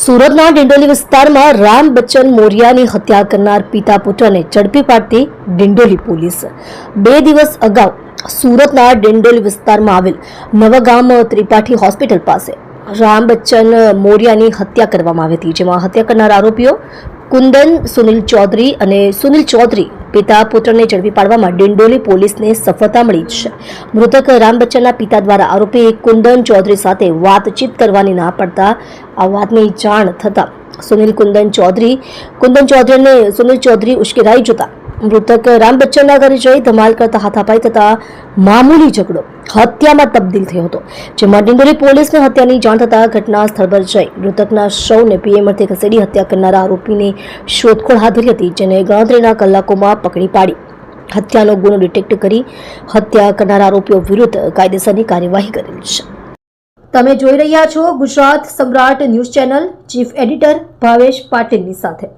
સુરતના ડિંડોલી વિસ્તારમાં રામ બચ્ચન મોરિયાની હત્યા કરનાર પિતા પુત્રને ઝડપી પાડતી ડિંડોલી પોલીસ. બે દિવસ અગાઉ સુરતના ડિંડોલી વિસ્તારમાં આવેલ નવગામ ત્રિપાઠી હોસ્પિટલ પાસે રામ બચ્ચન મોરિયાની હત્યા કરવામાં આવી હતી, જેમાં હત્યા કરનાર આરોપીઓ કુંદન સુનિલ ચૌધરી અને સુનિલ ચૌધરી પિતા પુત્રને ઝડપી પાડવામાં ડિંડોલી પોલીસને સફળતા મળી છે. મૃતક રામ બચ્ચનના પિતા દ્વારા આરોપી કુંદન ચૌધરી સાથે વાતચીત કરવાની ના પડતા આ વાતની જાણ થતાં સુનિલ કુંદન ચૌધરી કુંદન ચૌધરીને સુનિલ ચૌધરી ઉશ્કેરાઈ જતા મૃતક રામ બચ્ચનના ઘરે જઈ ધમાલ કરતા હાથાપાઈ થતા મામૂલી ઝઘડો. હત્યામાં તબદીલ થયો હતો, જેમાં ડિંડોરી પોલીસને હત્યાની જાણ થતાં ઘટના સ્થળ પર જઈ મૃતકના શવને પીએમ અર્થે ખસેડી હત્યા કરનારા આરોપીની શોધખોળ હાથ ધરી હતી, જેને ગણતરીના કલાકોમાં પકડી પાડી. હત્યાનો ગુનો ડિટેક્ટ કરી હત્યા કરનારા આરોપીઓ વિરુદ્ધ કાયદેસરની કાર્યવાહી કરેલ છે. તમે જોઈ રહ્યા છો Gujarat Samrat news channel chief editor Bhavesh પાટીલની સાથે.